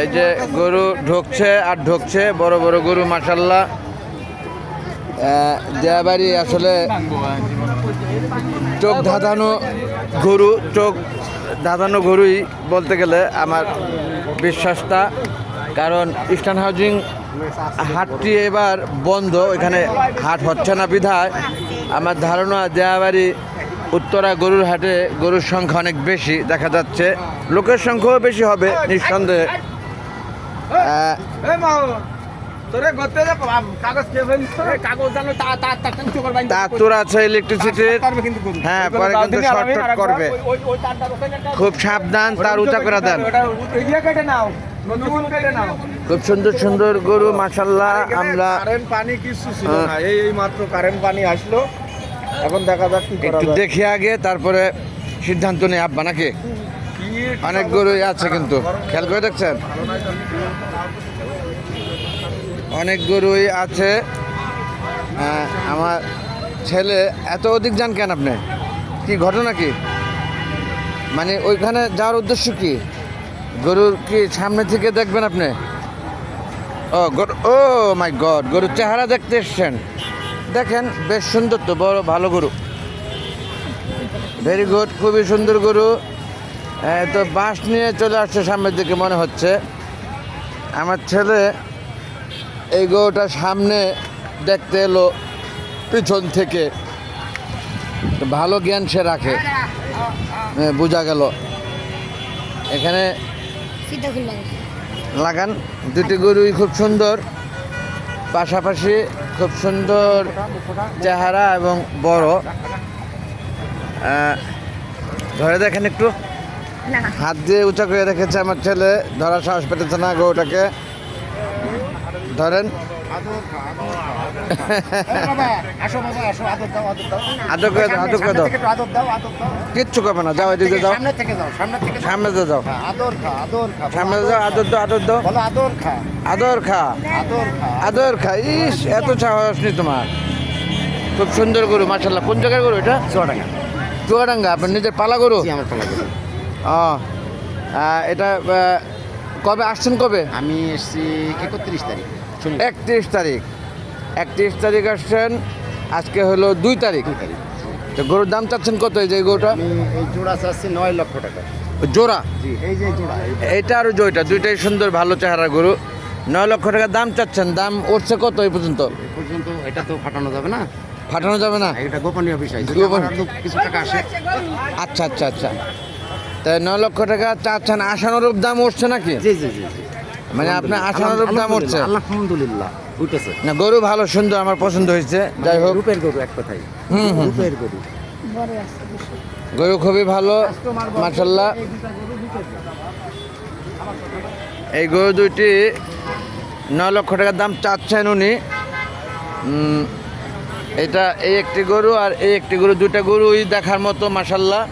এই যে গরু ঢুকছে আর ঢুকছে, বড় বড় গরু মাসাল্লাহ দেয়াবাড়ি আসলে চোখ ধাঁধানো গরু, চোখ ধাঁধানো গরুই বলতে গেলে আমার বিশ্বাসটা। কারণ ইস্টার্ন হাউজিং হাটটি এবার বন্ধ, এখানে হাট হচ্ছে না বিধায়। আমার ধারণা দেয়াবাড়ি উত্তরা গরুর হাটে গরুর সংখ্যা অনেক বেশি দেখা যাচ্ছে। লোকের সংখ্যাও বেশি হবে নিঃসন্দেহে। আছে ইলেকট্রিসিটির হ্যাঁ, পরে কিন্তু shortcut করবে। খুব সাবধান তার উঁচা করে দেন। ওটা কেটে নাও নতুন কেটে নাও। খুব সুন্দর সুন্দর গরু মাসাল্লাহ আমরা কারেন্ট পানি কিছু ছিল না এই এই মাত্র কারেন্ট পানি আসলো। এখন দেখা যাক কি একটু দেখি আগে তারপরে সিদ্ধান্ত নেই আব্বা নাকি? অনেক গরুই আছে কিন্তু। খেয়াল করে দেখছেন? অনেক গরুই আছে। আমার ছেলে এত অধিক যান কেন আপনি? কি ঘটনা কি? মানে ওইখানে যাওয়ার উদ্দেশ্য কি? গরুর কি সামনে থেকে দেখবেন আপনি? ও গরু ও মাই গড গরুর চেহারা দেখতে এসছেন। দেখেন বেশ সুন্দর তো বড় ভালো গরু। ভেরি গুড খুবই সুন্দর গরু। তো বাঁশ নিয়ে চলে আসছে সামনের দিকে মনে হচ্ছে। আমার ছেলে এই গরুটা সামনে দেখতে এলো পিছন থেকে। ভালো জ্ঞান সে রাখে। বোঝা গেল। এখানে লাগান। দুটি গরুই খুব সুন্দর। পাশাপাশি খুব সুন্দর চেহারা এবং বড়। ধরে দেখেন একটু। হাত দিয়ে উঁচা করে রেখেছে আমার ছেলে ধরা সাহস পেতেছে না গরুটাকে। ধরেন। কিচ্ছু করবে না যাও এদিকে যাও। সামনে থেকে যাও সামনে থেকে যাও। সামনে যাও। আদর খা আদর খা সামনে যাও আদর দাও আদর দাও। বলো আদর খা। আদর খা। আদর খা। আদর খা। ইস এত সাহস নেই তোমার। খুব সুন্দর গরু মাসাল্লাহ কোন জায়গার গরু এটা? চুয়াডাঙ্গা। চুয়াডাঙ্গা আপনার নিজের পালা গরু? আমার পালা গেছে ও এটা কবে আসছেন কবে? আমি এসেছি একত্রিশ তারিখ। একত্রিশ তারিখ। একত্রিশ তারিখ আসছেন আজকে হলো দুই তারিখ। তো গরুর দাম চাচ্ছেন কত এই যে গরুটা? এই জোড়া চাচ্ছি নয় লক্ষ টাকা। জোড়া? এই যে জোড়া এইটা আর জয়টা দুইটাই সুন্দর ভালো চেহারা গরু। নয় লক্ষ টাকা দাম চাচ্ছেন দাম উঠছে কত এই পর্যন্ত? পর্যন্ত এটা তো ফাটানো যাবে না। ফাটানো যাবে না? এটা গোপনীয় বিষয় কিছু টাকা আসে। আচ্ছা আচ্ছা আচ্ছা। তাই নয় লক্ষ টাকা চাচ্ছেন আশানুরূপ দাম উঠছে নাকি? জি জি জি। মানে আপনার আশানুরূপ দাম উঠছে আলহামদুলিল্লাহ উঠেছে না গরু ভালো সুন্দর আমার পছন্দ হয়েছে। যাই হোক। রূপের গরু এক কথাই। হুম, হুম। রূপের গরু। বড় আছে বেশি। গরু খুবই ভালো মার্শাল্লাহ এই গরু দুইটি নয় লক্ষ টাকার দাম চাচ্ছেন উনি। উম, এটা এই একটি গরু আর এই একটি গরু দুইটা গরুই দেখার মতো মাসাল্লাহ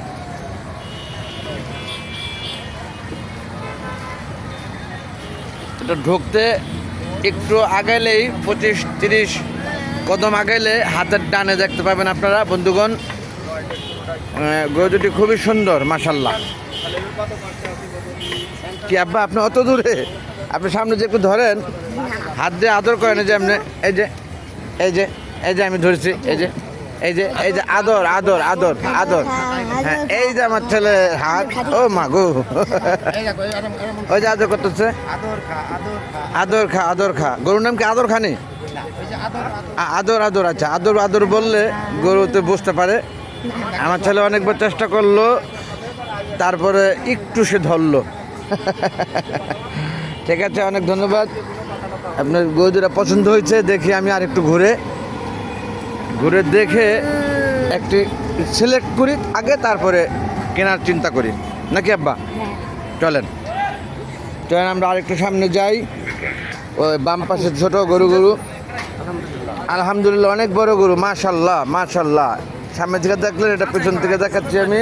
এটা ঢুকতে একটু আগাইলেই পঁচিশ তিরিশ কদম আগাইলে হাতের ডানে দেখতে পাবেন আপনারা বন্ধুগণ। আহ, গরু দুটি খুবই সুন্দর মাসাল্লাহ কি আব্বা আপনি অত দূরে? আপনি সামনে যে একটু ধরেন হাত দিয়ে আদর করেন যে আপনি এই যে এই যে এই যে আমি ধরেছি এই যে। এই যে এই যে আদর আদর আদর আদর। হ্যাঁ এই যে আমার ছেলে হাত ও মা গো। এই দেখো, এই এরম- এরম- ওই যে আদর করতেছে। আদর খা আদর খা। গরুর নাম কি আদর খানি? আদর আদর আচ্ছা। আদর আদর বললে গরুতে বুঝতে পারে। আমার ছেলে অনেকবার চেষ্টা করল তারপরে একটু সে ধরলো। ঠিক আছে অনেক ধন্যবাদ। আপনার গরু দুটা পছন্দ হয়েছে দেখি আমি আর একটু ঘুরে। ঘুরে দেখে একটি সিলেক্ট করি আগে তারপরে কেনার চিন্তা করি। নাকি আব্বা? হ্যাঁ। চলেন। চলেন আমরা আরেকটু সামনে যাই। ওই বাম পাশে ছোটো গরু গরু। আলহামদুলিল্লাহ অনেক বড় গরু মাশাল্লাহ মাশাল্লাহ। সামনে থেকে দেখলেন এটা পেছন থেকে দেখাচ্ছি আমি।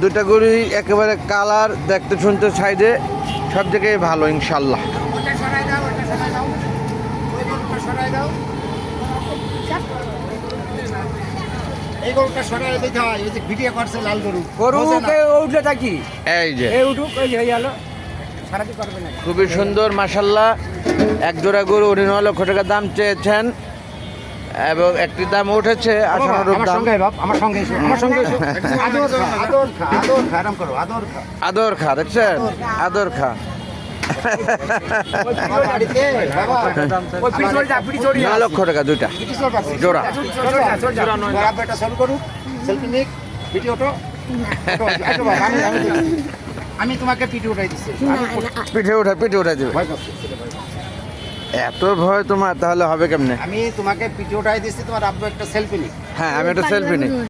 দুটা গরুই একেবারে কালার দেখতে শুনতে সাইডে সব জায়গায় ভালো ইনশাল্লাহ। এই গরুটা সরাই দিতে হয় এই যে ভিডিও করছে লাল গরু। গরু বোঝে না। কে উঠলে থাকি এই যে। এই উঠুক ওই হয়ে গেল সারাদি করবে না। খুবই সুন্দর মাসাল্লাহ এক জোড়া গরু উনি ন লক্ষ টাকা দাম চেয়েছেন। এবং একটি দাম উঠেছে আশানুরূপ দাম। আমার সঙ্গে আমার সঙ্গে আদর খা আদর খা আদর খা আরাম করো আদর খা আদর খা। দেখছেন আদর খা। ন লক্ষ টাকা দুইটা। জোড়া। আমি তোমাকে পিটি উঠাই দিচ্ছি পিঠে উঠে পিঠে উঠে দেবে। এত ভয় তোমার তাহলে হবে কেমনে? আমি তোমাকে পিটি উঠাই দিচ্ছি তোমার আব্বু একটা সেলফি নিক। হ্যাঁ আমি একটা সেলফি নিই